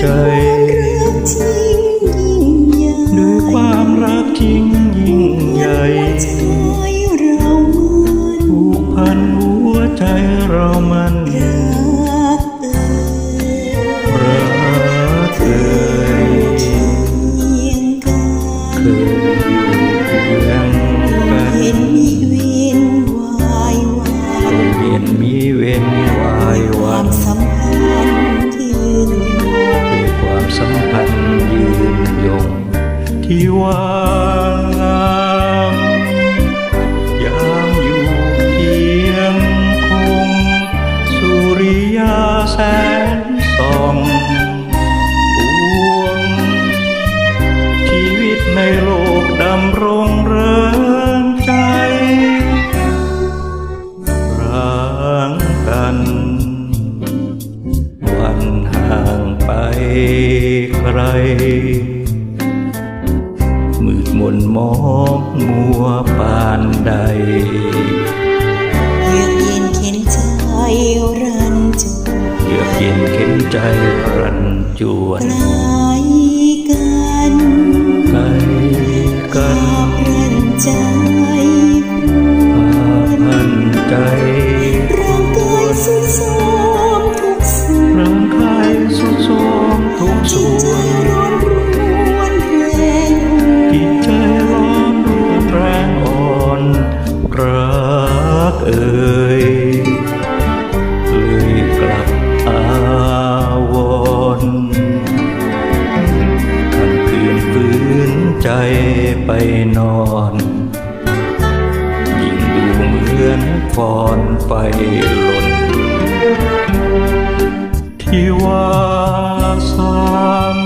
ใจ ด้วยความรักที่ยิ่งใหญ่ผูกพันหัวใจเรามันรักเอ่ยเคยอยู่เคียงกันเห็นมีเวียนวายวาตรงเวียนมีเว้นวายวาม มนมองมัวปานใดเยือกเย็นเข็นใจรันจวนเยือกเย็นเข็นใจรันจวนไกลกันไกลกัภานพรันใจพาพันใจร่างกายสุดโทรมทุกส่วนร่างกายสุดโทรมทุกจิส่ตใจวนร้อน ยเลยกลับอาวรณ์คำคืนฝืนใจไปนอนยิ่งดูเหมือนฟอนไฟหล่นที่ว่าสาม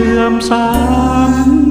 เสื่อมสาม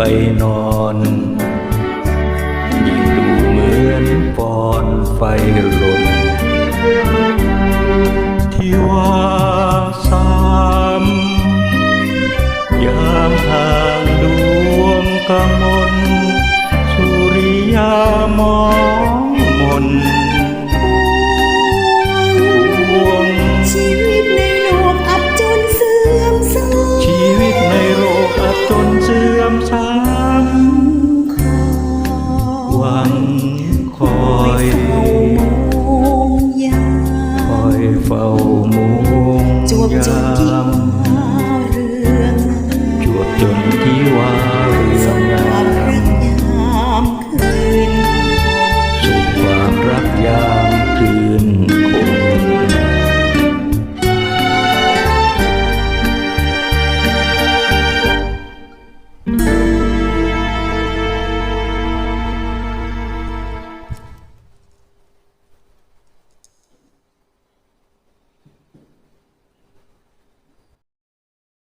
ไปนอนยิ่งดูเหมือนปอนไฟหล่นที่ว่าสามยามห่างดวงกมลสุริยามองมน